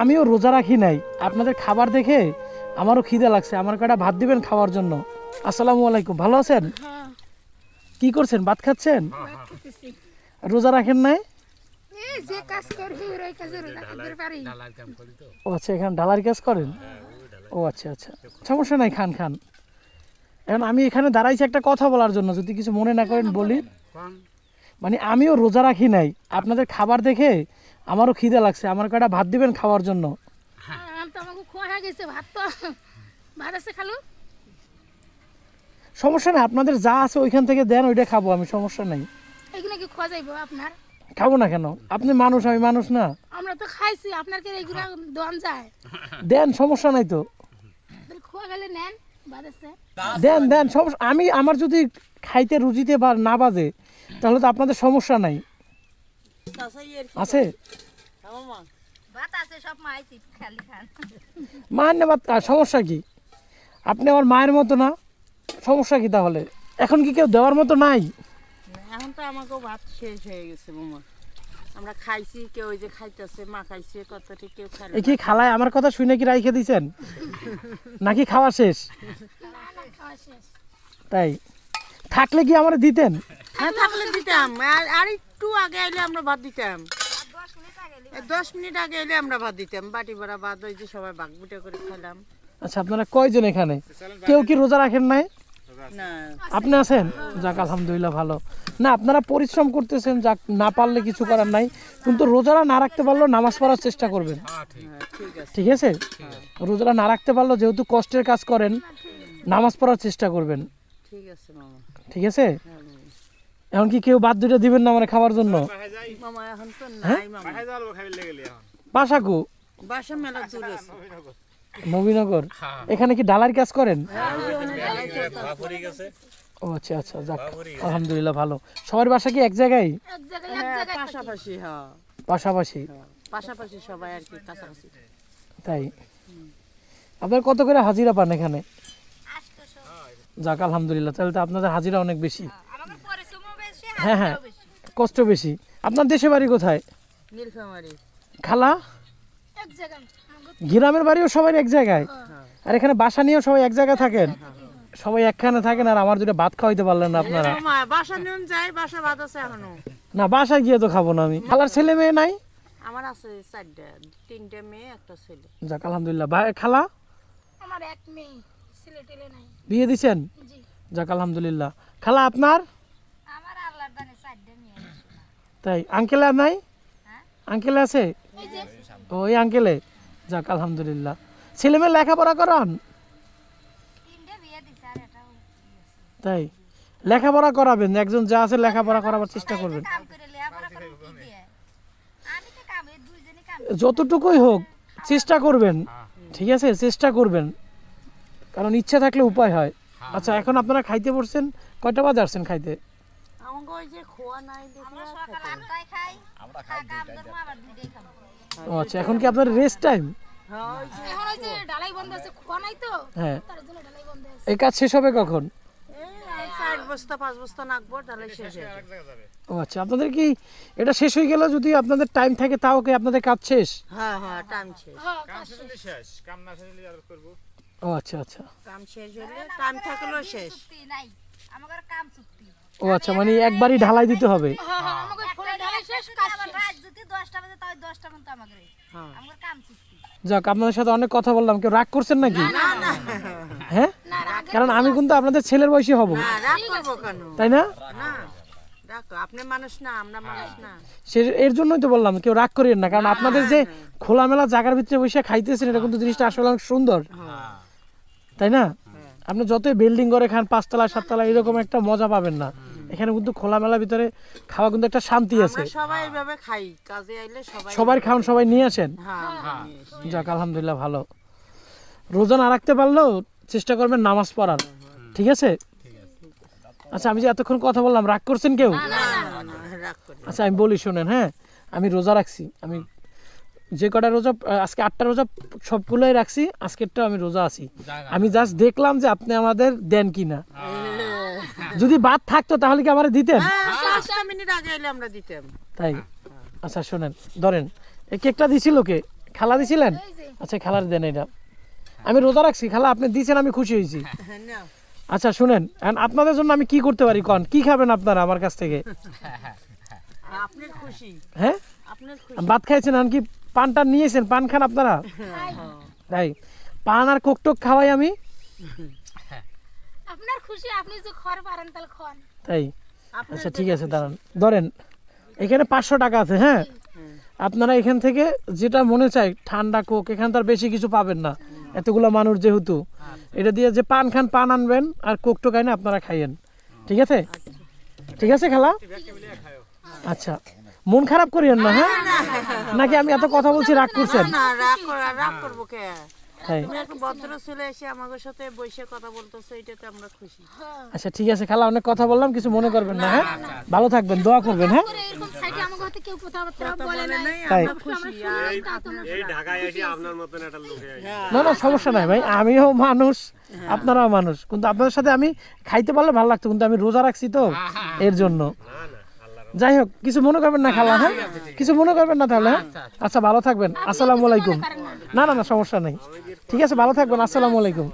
আমিও রোজা রাখি নাই। আপনাদের খাবার দেখে আমারও খিদে লাগছে। আমার কটা ভাত দিবেন খাওয়ার জন্য? আসসালামু আলাইকুম। ভালো আছেন? কি করছেন? ভাত খাচ্ছেন? রোজা রাখেন নাই? ও আচ্ছা এখানে ডালার কাজ করেন? ও আচ্ছা আচ্ছা। সমস্যা নাই, খান খান। এখন আমি এখানে দাঁড়াইছি একটা কথা বলার জন্য। যদি কিছু মনে না করেন, বলি। মানে আমিও রোজা রাখি নাই। আপনাদের খাবার দেখে আমারও খিদে লাগছে আমার কটা ভাত দিবেন খাওয়ার জন্য? হয়ে সমস্যা নাই আপনাদের যা আছে ওইখান থেকে দেন ওইটা খাব আমি সমস্যা নাই। এগুলো কি খোয়া যাইব আপনার? খাব না কেন? আপনি মানুষ আমি মানুষ না। আমরা তো খাইছি আপনার কে এগুলো দোয়ান যায়? দেন সমস্যা নাই তো। খোয়া গেলে নেন দেন দেন সমস্যা আমি আমার যদি খাইতে রুজিতে বা না বাজে তাহলে তো আপনাদের সমস্যা নাই। আছে? ভাত আছে সব মাইছি খালি খান। মায়ের নেবার আর সমস্যা কি? আপনি আমার মায়ের মতো না। সমস্যা কি তাহলে? এখন কি কেউ দেওয়ার মতো নাই? এখন তো আমাকেও ভাত শেষ হয়ে গেছে মামা আমরা খাইছি কেউ ওই যে খাইতেছে মা খাইছে কতটি কেউ খাইল এ কি খালায় আমার কথা শুনে কি রাইখে দিছেন? নাকি খাওয়া শেষ না না শেষ? তাই। থাকলে কি আমার দিতেন? হ্যাঁ থাকলে দিতাম। আর আর একটু আগে এলে আমরা ভাত দিতাম। দশ মিনিট আগে এলে আমরা ভাত দিতাম। বাটি ভরা ভাত ওই যে সবাই বাঘ বুটে করে খেলাম। আচ্ছা আপনারা কয়জন এখানে? কেউ কি রোজা রাখেন নাই? আপনি আছেন? যাক আলহামদুলিল্লাহ ভালো। না আপনারা পরিশ্রম করতেছেন যাক না পারলে কিছু করার নাই। কিন্তু রোজারা না রাখতে পারলেও নামাজ পড়ার চেষ্টা করবেন। হ্যাঁ ঠিক। আছে। ঠিক রোজারা না রাখতে পারলেও যেহেতু কষ্টের কাজ করেন নামাজ পড়ার চেষ্টা করবেন। ঠিক আছে ঠিক আছে? হ্যাঁ। এখন কি কেউ বাদ দুইটা দিবেন না মানে খাওয়ার জন্য। মামা এখন তো নাই মামা। বাসাকু বাসা মেলা দূর আছে। নবীনগর এখানে কি ডালার কাজ করেন? ও আচ্ছা আচ্ছা যাক। আলহামদুলিল্লাহ ভালো। সবার বাসা কি এক জায়গায়? হ্যাঁ পাশাপাশি হ্যাঁ পাশাপাশি? হ্যাঁ, পাশাপাশি সবাই আর কি কাছাকাছি। তাই? আপনার কত করে হাজিরা পান এখানে? যাক আলহামদুলিল্লাহ তাহলে তো আপনাদের হাজিরা অনেক বেশি। হ্যাঁ হ্যাঁ। কষ্ট বেশি। আপনার দেশে বাড়ি কোথায়? নীলফামারি। খালা? এক জায়গায়। আমাকে গ্রামের বাড়িও সবাই এক জায়গায়? আর এখানে বাসা নিয়েও সবাই এক জায়গায় থাকেন? সবাই একখানে থাকেন আর আমার দুটো ভাত খাওয়াইতে পারলেন না আপনারা। বাসা নিয়ে যাই বাসা ভাত আছে এখনও। না বাসায় গিয়ে তো খাব না আমি। খালার ছেলে মেয়ে নাই? আমার আছে চারটা তিনটা মেয়ে একটা ছেলে। যাক আলহামদুলিল্লাহ। ভাই খালা? আমার এক মেয়ে ছেলে টেলে নাই। বিয়ে দিছেন? জি। যাক আলহামদুলিল্লাহ। খালা আপনার আমার আল্লাহর দানে চারটে মেয়ে আছে। তাই আঙ্কেল আর নাই? হ্যাঁ? আঙ্কেল আছে? এই ওই আঙ্কেলে যাক আলহামদুলিল্লাহ। ছেলে মেয়ে লেখাপড়া করান? তাই লেখাপড়া করাবেন একজন যা আছে লেখাপড়া করাবার চেষ্টা করবেন। যতটুকুই হোক চেষ্টা করবেন। ঠিক আছে? চেষ্টা করবেন। কারণ ইচ্ছা থাকলে উপায় হয়। আচ্ছা এখন আপনারা খাইতে পড়ছেন কয়টা বাজে আসছেন খাইতে? আচ্ছা এখন কি আপনার রেস্ট টাইম হ্যাঁ ওই যে এখন ওই যে ডালাই বন্ধ আছে খোয়া নাই তো হ্যাঁ। তার জন্য ডালাই বন্ধ আছে। এই কাজ শেষ হবে কখন? এই বস্তা পাঁচ বস্তা নাকবো তাহলে শেষ ও আচ্ছা আপনাদের কি এটা শেষ হয়ে গেল যদি আপনাদের টাইম থাকে তাও কি আপনাদের কাজ শেষ? হ্যাঁ হ্যাঁ টাইম শেষ। হ্যাঁ কাজ শেষ। ও আচ্ছা আচ্ছা। কাম শেষ হলে টাইম থাকলেও শেষ। নাই আমার কাম চুক্তি। ও আচ্ছা মানে একবারই ঢালাই দিতে হবে। হ্যাঁ হ্যাঁ হ্যাঁ যাক আপনাদের সাথে অনেক কথা বললাম। কেউ রাগ করছেন নাকি? হ্যাঁ? কারণ আমি কিন্তু আপনাদের ছেলের বয়সী হব। রাগ করব কেন? তাই না? না রাখো আপনি মানুষ না আমরা মানুষ না। সে এর জন্যই তো বললাম কেউ রাগ করিয়েন না। কারণ আপনাদের যে খোলামেলা জায়গার ভিতরে বসে খাইতেছেন এটা কিন্তু জিনিসটা আসলে অনেক সুন্দর। তাই না? আপনি যতই বিল্ডিং করে খান পাঁচতলা সাততলা এরকম একটা মজা পাবেন না। এখানে কিন্তু খোলামেলার ভিতরে খাওয়া কিন্তু একটা শান্তি আছে। সবাই এইভাবে খাই কাজে আইলে সবাই সবার খাওয়ান সবাই নিয়ে আসেন। হ্যাঁ আসি। যাক আলহামদুলিল্লাহ ভালো। রোজা না রাখতে পারলেও চেষ্টা করবেন নামাজ পড়ার। ঠিক আছে? আচ্ছা আমি যে এতক্ষণ কথা বললাম রাগ করছেন কেউ? না না না রাগ করি আচ্ছা আমি বলি শোনেন হ্যাঁ? আমি রোজা রাখছি আমি যে কটা রোজা আজকে আটটা রোজা সবগুলোই রাখছি আজকেরটা আমি রোজা আছি। আমি জাস্ট দেখলাম যে আপনি আমাদের দেন কি না যদি বাদ থাকতো তাহলে কি আমার দিতেন? হ্যাঁ, পাঁচটা মিনিট আগে এলে আমরা দিতাম। তাই? আচ্ছা শোনেন ধরেন এই কেকটা দিছিল কে? খালা দিছিলেন? আচ্ছা খালার দেন এটা। আমি রোজা রাখছি খালা আপনি দিয়েছেন আমি খুশি হয়েছি। হ্যাঁ, আচ্ছা শুনেন এখন আপনাদের জন্য আমি কি করতে পারি কন? কি খাবেন আপনারা আমার কাছ থেকে? আপনার খুশি। হ্যাঁ? আপনার ভাত খাইছেন কি পানটা নিয়েছেন পান খান আপনারা? তাই পান আর কোকটোক খাওয়াই আমি। আপনার খুশি আপনি যে খড় পারেন তাহলে খন তাই আচ্ছা ঠিক আছে দাঁড়ান। ধরেন এখানে পাঁচশো টাকা আছে হ্যাঁ? আপনারা এখান থেকে যেটা মনে চায় ঠান্ডা কোক এখান তার বেশি কিছু পাবেন না। এতগুলো মানুষ যেহেতু এটা দিয়ে যে পান খান পান আনবেন আর কোক টোক আইনে আপনারা খাইয়েন। ঠিক আছে? ঠিক আছে খালা? আচ্ছা। মন খারাপ করিয়েন না হ্যাঁ? নাকি আমি এত কথা বলছি রাগ করছেন? না রাগ করা রাগ করব কে? তাই তুমি একটা ভদ্র ছেলে এসে আমাদের সাথে বসে কথা বলতেছে এটাতে আমরা খুশি। আচ্ছা ঠিক আছে খালা অনেক কথা বললাম কিছু মনে করবেন না হ্যাঁ? ভালো থাকবেন দোয়া করবেন হ্যাঁ? না না সমস্যা নাই ভাই আমিও মানুষ আপনারাও মানুষ। কিন্তু আপনাদের সাথে আমি খাইতে পারলে ভালো লাগতো কিন্তু আমি রোজা রাখছি তো এর জন্য। যাই হোক কিছু মনে করবেন না খালা হ্যাঁ? কিছু মনে করবেন না তাহলে হ্যাঁ? আচ্ছা ভালো থাকবেন। আসসালামু আলাইকুম। না না না সমস্যা নেই। ঠিক আছে ভালো থাকবেন। আসসালামু আলাইকুম।